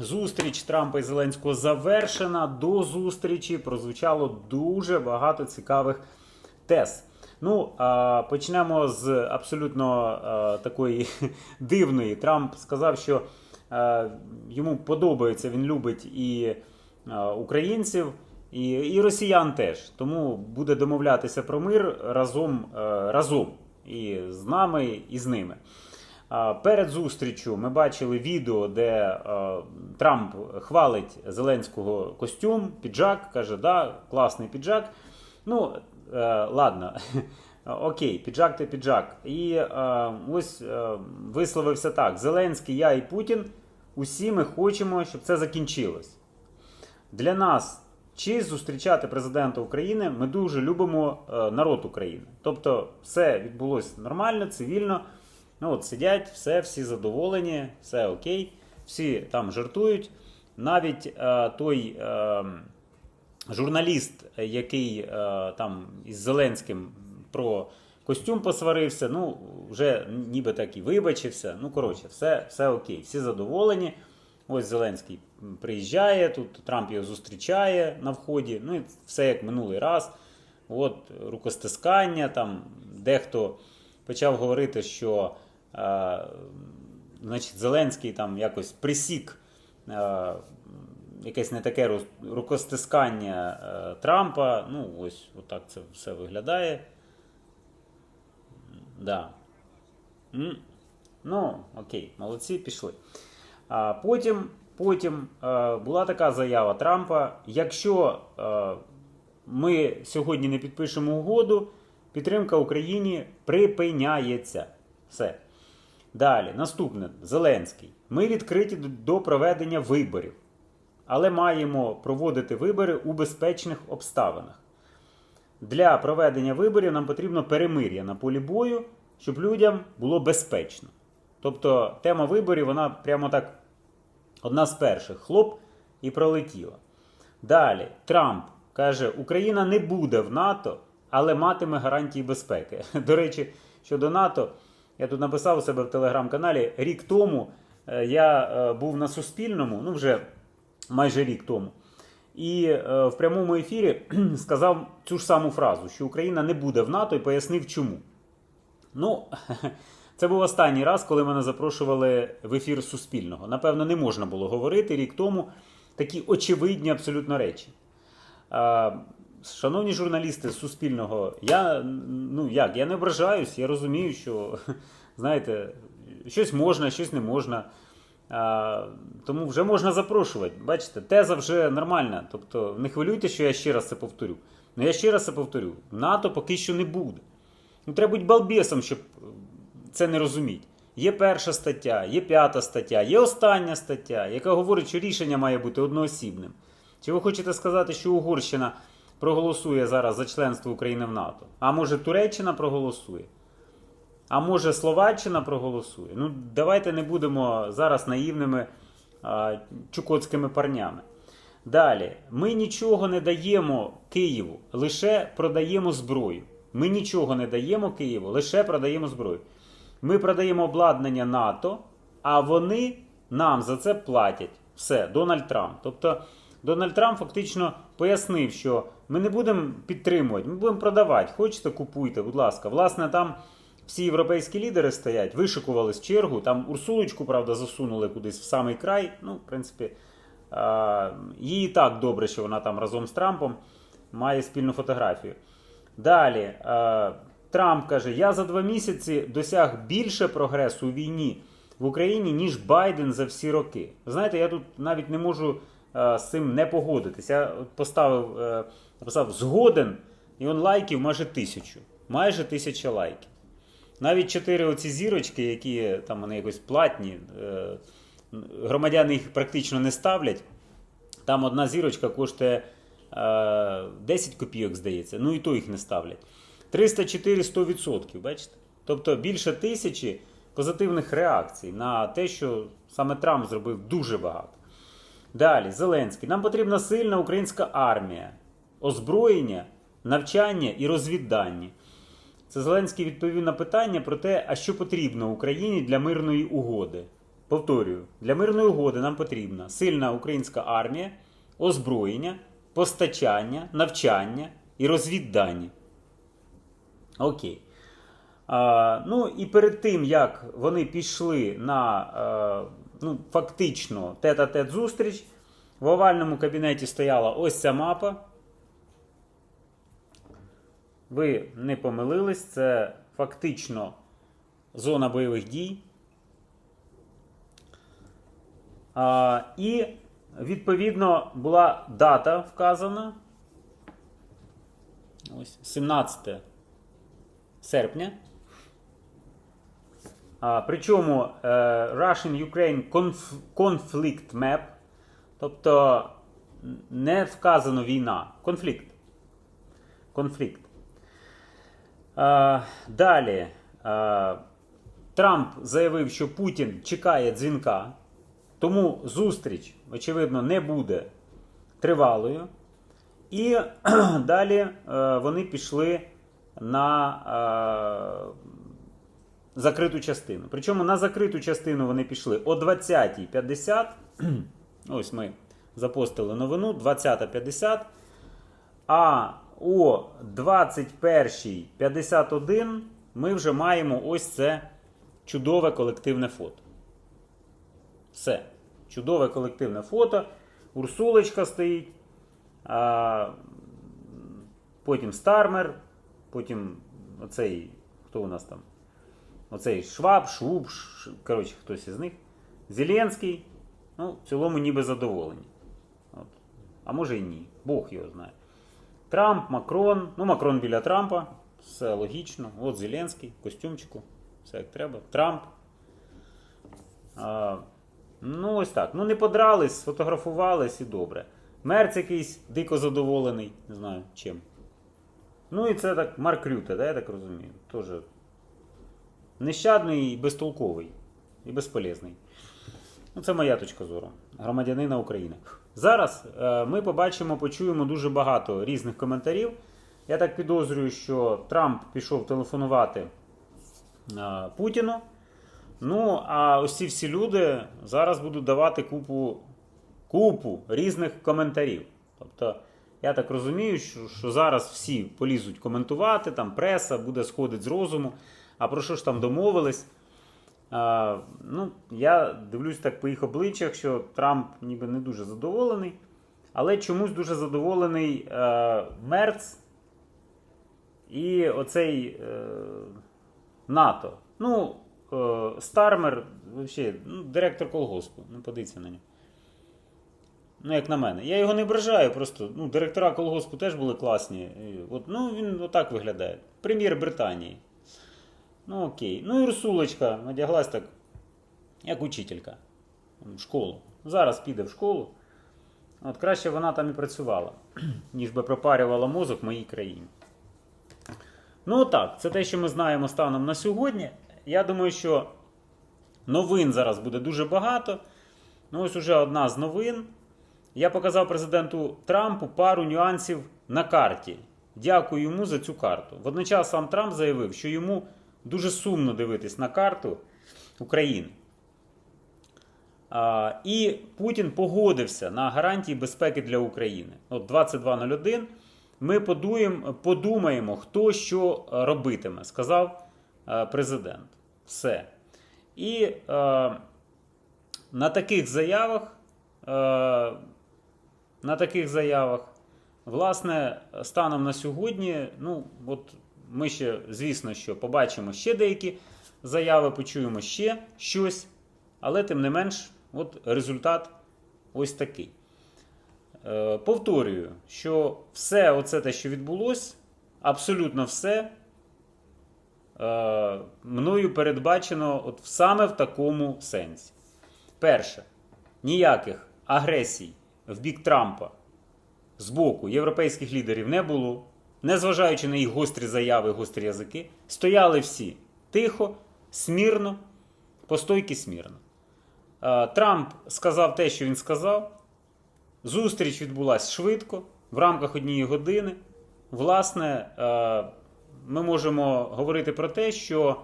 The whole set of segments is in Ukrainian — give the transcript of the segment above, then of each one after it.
Зустріч Трампа і Зеленського завершена. До зустрічі прозвучало дуже багато цікавих тез. Ну, почнемо з абсолютно такої дивної. Трамп сказав, що йому подобається, він любить і українців, і, і росіян теж. Тому буде домовлятися про мир разом, разом і з нами, і з ними. Перед зустрічю ми бачили відео, де е, Трамп хвалить Зеленського костюм, піджак, каже, да, класний піджак. Ну, е, ладно, окей, піджак то піджак. І е, ось висловився так: Зеленський, я і Путін, усі ми хочемо, щоб це закінчилось. Для нас чи зустрічати президента України, ми дуже любимо народ України. Тобто, все відбулося нормально, цивільно. Ну от сидять, все, всі задоволені, все окей, всі там жартують. Навіть е, той е, журналіст, який е, там із Зеленським про костюм посварився, ну вже ніби так і вибачився. Ну, коротше, все, все окей, всі задоволені. Ось Зеленський приїжджає, тут Трамп його зустрічає на вході. Ну і все як минулий раз. От рукостискання, там дехто почав говорити, що значить, Зеленський там якось присік е, якесь не таке рукостискання е, Трампа. Ну, ось отак це все виглядає. Да. Ну, окей, молодці, пішли. А потім, потім е, була така заява Трампа: якщо е, ми сьогодні не підпишемо угоду, підтримка Україні припиняється. Все. Далі, наступне, Зеленський. Ми відкриті до- проведення виборів, але маємо проводити вибори у безпечних обставинах. Для проведення виборів нам потрібно перемир'я на полі бою, щоб людям було безпечно. Тобто тема виборів, вона прямо так одна з перших хлоп і пролетіла. Далі, Трамп каже, Україна не буде в НАТО, але матиме гарантії безпеки. До речі, щодо НАТО, я тут написав у себе в телеграм-каналі, рік тому е, я е, був на Суспільному, ну вже майже рік тому. І е, в прямому ефірі сказав цю ж саму фразу, що Україна не буде в НАТО і пояснив чому. Ну, це був останній раз, коли мене запрошували в ефір Суспільного. Напевно, не можна було говорити рік тому такі очевидні абсолютно речі. Шановні журналісти Суспільного, я ну як, я не ображаюсь, я розумію, що знаєте, щось можна, щось не можна. А, тому вже можна запрошувати. Бачите, теза вже нормальна. Тобто не хвилюйте, що я ще раз це повторю. Ну я ще раз це повторю: НАТО поки що не буде. Ну, треба бути балбесом, щоб це не розуміти. Є перша стаття, є п'ята стаття, є остання стаття, яка говорить, що рішення має бути одноосібним. Чи ви хочете сказати, що Угорщина проголосує зараз за членство України в НАТО? А може Туреччина проголосує? А може Словаччина проголосує? Ну, давайте не будемо зараз наївними а, чукотськими парнями. Далі, ми нічого не даємо Києву, лише продаємо зброю. Ми нічого не даємо Києву, лише продаємо зброю. Ми продаємо обладнання НАТО, а вони нам за це платять. Все, Дональд Трамп. Тобто Дональд Трамп фактично пояснив, що ми не будемо підтримувати, ми будемо продавати. Хочете, купуйте, будь ласка. Власне, там всі європейські лідери стоять, вишикувались в чергу. Там Урсулочку, правда, засунули кудись в самий край. Ну, в принципі, їй і так добре, що вона там разом з Трампом має спільну фотографію. Далі, Трамп каже: я за два місяці досяг більше прогресу у війні в Україні, ніж Байден за всі роки. Ви знаєте, я тут навіть не можу з цим не погодитись. Я поставив, е, написав згоден, і он лайків майже тисячу. Майже тисяча лайків. Навіть чотири оці зірочки, які там вони якось платні, е, громадяни їх практично не ставлять. Там одна зірочка коштує е, 10 копійок, здається, ну і то їх не ставлять. 304 100%, бачите? Тобто більше тисячі позитивних реакцій на те, що саме Трамп зробив дуже багато. Далі, Зеленський. Нам потрібна сильна українська армія, озброєння, навчання і розвіддання. Це Зеленський відповів на питання про те, а що потрібно Україні для мирної угоди. повторюю, для мирної угоди нам потрібна сильна українська армія, озброєння, постачання, навчання і розвіддані. Окей. А, ну і перед тим, як вони пішли на е, ну, фактично тет-а-тет зустріч, в овальному кабінеті стояла ось ця мапа. Ви не помилились, це фактично зона бойових дій. А, і відповідно була дата вказана. Ось 17 серпня. А, причому е, Russian-Ukraine Conf- Conflict Map, тобто не вказано війна, конфлікт. Конфлікт. Далі. Трамп заявив, що Путін чекає дзвінка, тому зустріч, очевидно, не буде тривалою. І далі е, вони пішли на е, закриту частину. Причому на закриту частину вони пішли о 20.50. Ось ми запостили новину 20.50. А о 21.51 ми вже маємо ось це чудове колективне фото. Все. Чудове колективне фото. Урсулечка стоїть. А, потім Стармер, потім оцей, хто у нас там? Оцей Шваб, Шуб, Ш- коротше, хтось із них. Зеленський. Ну, в цілому ніби задоволені. От. А може і ні. Бог його знає. Трамп, Макрон. Ну, Макрон біля Трампа. Все логічно. От Зеленський, костюмчику. Все як треба. Трамп. А, ну, ось так. Ну, не подрались, сфотографувались і добре. Мерц якийсь дико задоволений, не знаю чим. Ну і це так Марк Рюте, да, я так розумію. Тоже нещадний і безтолковий. І безполезний. Ну, це моя точка зору. Громадянина України. Зараз е, ми побачимо, почуємо дуже багато різних коментарів. Я так підозрюю, що Трамп пішов телефонувати е, Путіну. Ну, а ось ці всі люди зараз будуть давати купу, купу різних коментарів. Тобто, я так розумію, що, що зараз всі полізуть коментувати, там преса буде сходити з розуму. А про що ж там домовились? Ну, я дивлюсь так по їх обличчях, що Трамп ніби не дуже задоволений, але чомусь дуже задоволений е, Мерц і оцей е, НАТО. Ну, е, Стармер, взагалі, ну, директор колгоспу. Ну, подивіться на нього. Ну, як на мене. Я його не ображаю, просто ну, директора колгоспу теж були класні. І От, ну, він отак виглядає. Прем'єр Британії. Ну, окей. Ну і Русулечка надяглась так, як учителька. В школу. Зараз піде в школу. От краще вона там і працювала, ніж би пропарювала мозок моїй країні. Ну так, це те, що ми знаємо станом на сьогодні. Я думаю, що новин зараз буде дуже багато. Ну, ось уже одна з новин. Я показав президенту Трампу пару нюансів на карті. Дякую йому за цю карту. Водночас сам Трамп заявив, що йому дуже сумно дивитись на карту України. І Путін погодився на гарантії безпеки для України. От 22.01. Ми подуємо, подумаємо, хто що робитиме, сказав е, президент. Все. І е, на таких заявах, е, на таких заявах, власне, станом на сьогодні, ну, от ми ще, звісно, що побачимо ще деякі заяви, почуємо ще щось, але тим не менш, от результат ось такий. Е, повторюю, що все оце те, що відбулось, абсолютно все е, мною передбачено от саме в такому сенсі. Перше, ніяких агресій в бік Трампа з боку європейських лідерів не було, незважаючи на їх гострі заяви, гострі язики, стояли всі тихо, смірно, по стойки смірно. Е, Трамп сказав те, що він сказав. Зустріч відбулася швидко, в рамках однієї години. Власне, е, ми можемо говорити про те, що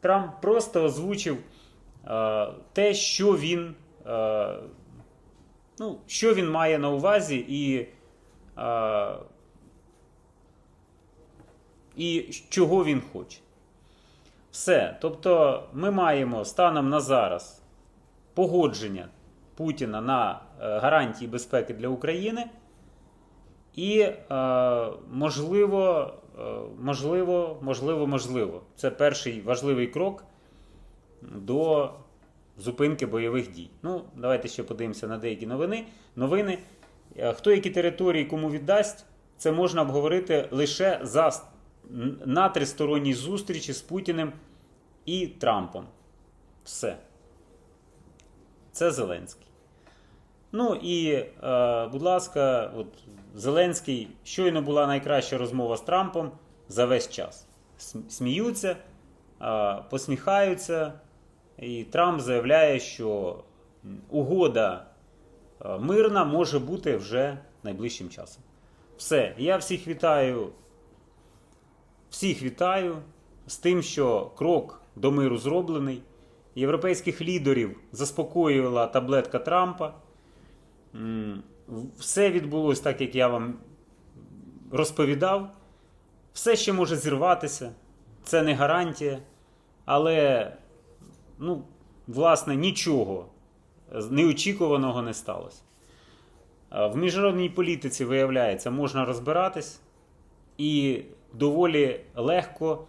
Трамп просто озвучив е, те, що він, ну, що він має на увазі і, і чого він хоче. Все. Тобто, ми маємо станом на зараз погодження Путіна на е, гарантії безпеки для України. І е, можливо, е, можливо, можливо, можливо, це перший важливий крок до зупинки бойових дій. Ну, давайте ще подивимося на деякі новини. новини. Е, Хто які території кому віддасть, це можна обговорити лише за на тристоронній зустрічі з Путіним і Трампом. Все. Це Зеленський. Ну і, е, будь ласка, от Зеленський щойно була найкраща розмова з Трампом за весь час. Сміються, е, посміхаються, і Трамп заявляє, що угода е, мирна може бути вже найближчим часом. Все, я всіх вітаю. Всіх вітаю з тим, що крок до миру зроблений. Європейських лідерів заспокоювала таблетка Трампа. Все відбулося так, як я вам розповідав. Все ще може зірватися, це не гарантія. Але, ну, власне, нічого неочікуваного не сталося. В міжнародній політиці, виявляється, можна розбиратись і доволі легко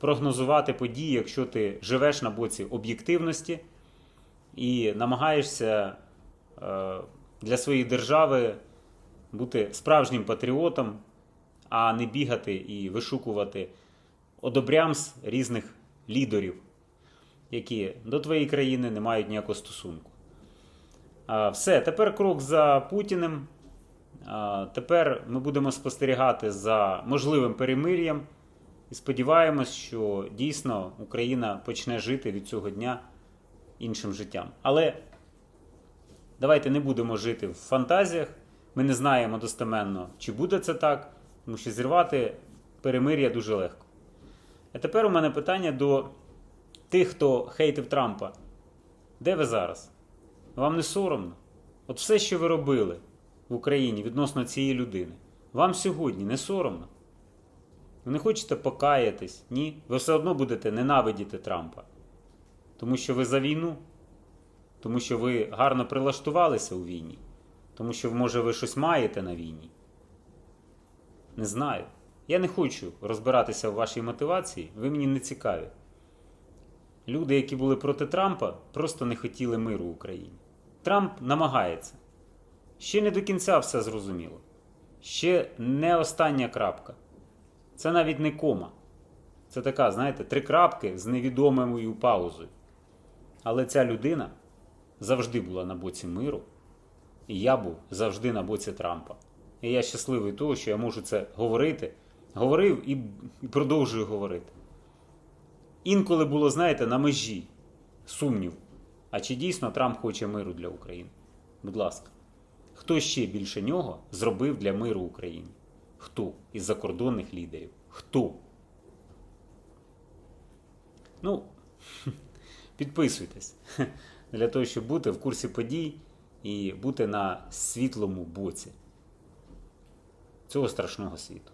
прогнозувати події, якщо ти живеш на боці об'єктивності і намагаєшся е, для своєї держави бути справжнім патріотом, а не бігати і вишукувати одобрямс різних лідерів, які до твоєї країни не мають ніякого стосунку. Все, тепер крок за Путіним. Тепер ми будемо спостерігати за можливим перемир'ям і сподіваємось, що дійсно Україна почне жити від цього дня іншим життям. Але давайте не будемо жити в фантазіях. Ми не знаємо достеменно, чи буде це так, тому що зірвати перемир'я дуже легко. А тепер у мене питання до тих, хто хейтив Трампа. Де ви зараз? Вам не соромно? От все, що ви робили в Україні відносно цієї людини, вам сьогодні не соромно? Ви не хочете покаятись? Ні? Ви все одно будете ненавидіти Трампа. Тому що ви за війну, тому що ви гарно прилаштувалися у війні, тому що, може, ви щось маєте на війні. Не знаю. Я не хочу розбиратися в вашій мотивації, ви мені не цікаві. Люди, які були проти Трампа, просто не хотіли миру в Україні. Трамп намагається. Ще не до кінця все зрозуміло. Ще не остання крапка. Це навіть не кома. Це така, знаєте, три крапки з невідомою паузою. Але ця людина завжди була на боці миру, і я був завжди на боці Трампа. І я щасливий того, що я можу це говорити. Говорив і, продовжую говорити. Інколи було, знаєте, на межі сумнів. А чи дійсно Трамп хоче миру для України? Будь ласка, хто ще більше нього зробив для миру Україні? Хто із закордонних лідерів? Хто? Ну, підписуйтесь для того, щоб бути в курсі подій і бути на світлому боці цього страшного світу.